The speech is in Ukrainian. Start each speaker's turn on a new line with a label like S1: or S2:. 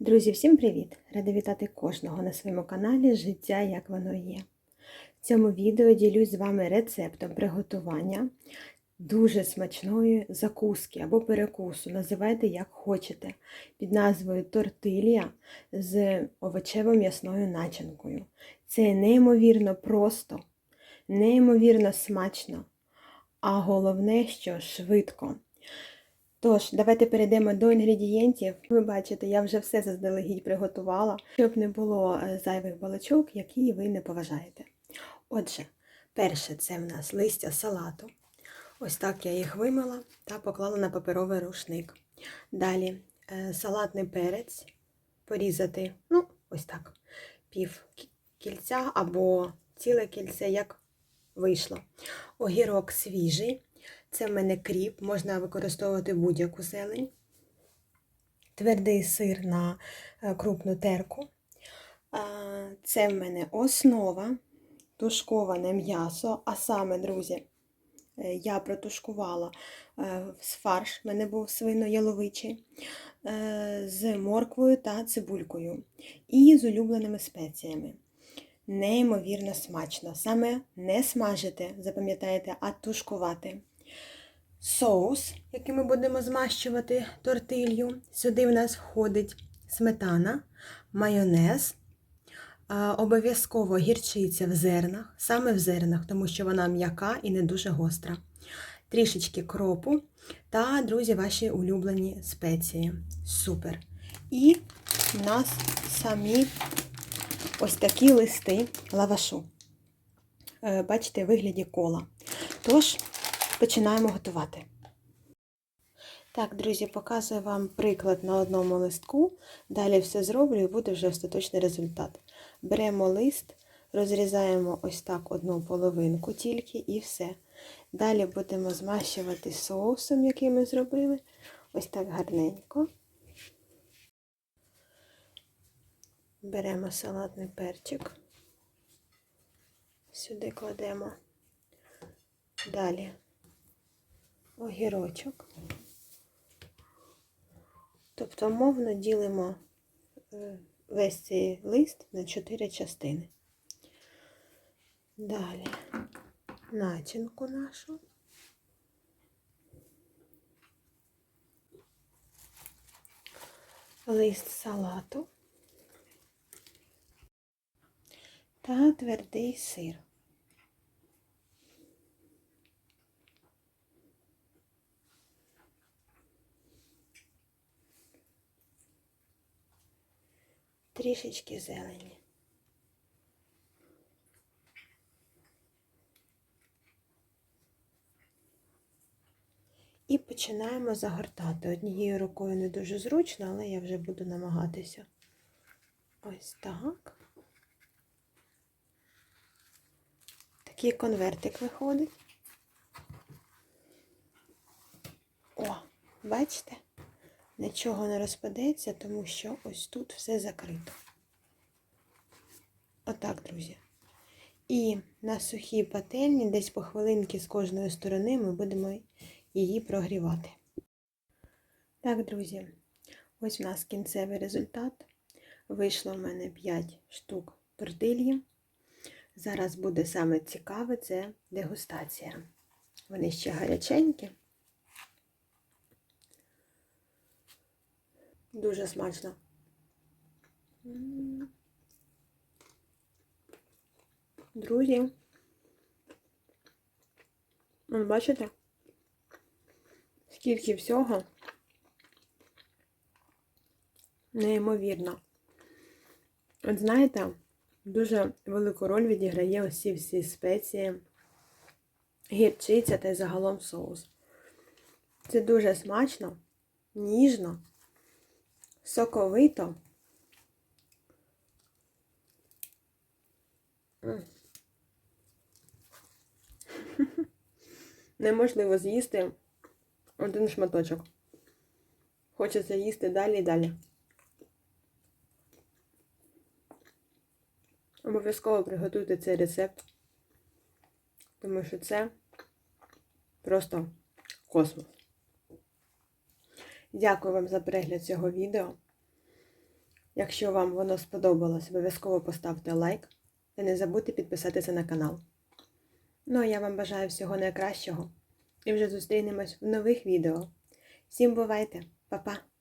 S1: Друзі, всім привіт! Рада вітати кожного на своєму каналі Життя як воно є. В цьому відео ділюсь з вами рецептом приготування дуже смачної закуски або перекусу, називайте як хочете, під назвою тортилія з овочево-м'ясною начинкою. Це неймовірно просто, неймовірно смачно, а головне, що швидко. Тож, давайте перейдемо до інгредієнтів. Ви бачите, я вже все заздалегідь приготувала, щоб не було е, зайвих балачок, які ви не поважаєте. Отже, перше це в нас листя салату. Ось так я їх вимила та поклала на паперовий рушник. Далі е, салатний перець порізати, ну, ось так, пів кільця або ціле кільце, як вийшло. Огірок свіжий. Це в мене кріп, можна використовувати будь-яку зелень. Твердий сир на е, крупну терку. Це в мене основа, тушковане м'ясо, а саме, друзі, е, я протушкувала е, фарш, в мене був свино-яловичий, з морквою та цибулькою і з улюбленими спеціями. Неймовірно смачно. Саме не смажити, запам'ятаєте, а тушкувати соус, який ми будемо змащувати тортилью. Сюди в нас входить сметана, майонез, обов'язково гірчиця в зернах, саме в зернах, тому що вона м'яка і не дуже гостра. Трішечки кропу та, друзі, ваші улюблені спеції. Супер. І в нас самі ось такі листи лавашу. Е, бачите, вигляді кола. Тож, починаємо готувати. Так, друзі, показую вам приклад на одному листку. Далі все зроблю і буде вже остаточний результат. Беремо лист, розрізаємо ось так одну половинку тільки і все. Далі будемо змащувати соусом, який ми зробили. Ось так гарненько. Беремо салатний перчик, сюди кладемо. Далі огірочок. Тобто, мовно ділимо е, весь цей лист на чотири частини. Далі начинку нашу. Лист салату та твердий сир. Трішечки зелені. І починаємо загортати. Однією рукою не дуже зручно, але я вже буду намагатися. Ось так. Такий конвертик виходить. О, бачите? Нічого не розпадеться, тому що ось тут все закрито. Отак, друзі. І на сухій пательні, десь по хвилинки з кожної сторони, ми будемо її прогрівати. Так, друзі, ось у нас кінцевий результат. Вийшло в мене 5 штук тортильї. Зараз буде саме цікаве це дегустація. Вони ще гаряченькі. Дуже смачно. Друзі. Ви бачите? Скільки всього неймовірно. От знаєте, дуже велику роль відіграє ці всі спеції, гірчиця та й загалом соус. Це дуже смачно, ніжно соковито. Неможливо з'їсти один шматочок. Хочеться їсти далі і далі. Обов'язково приготуйте цей рецепт, тому що це просто космос. Дякую вам за перегляд цього відео. Якщо вам воно сподобалось, обов'язково поставте лайк та не забудьте підписатися на канал. Ну а я вам бажаю всього найкращого і вже зустрінемось в нових відео. Всім бувайте, Па-па!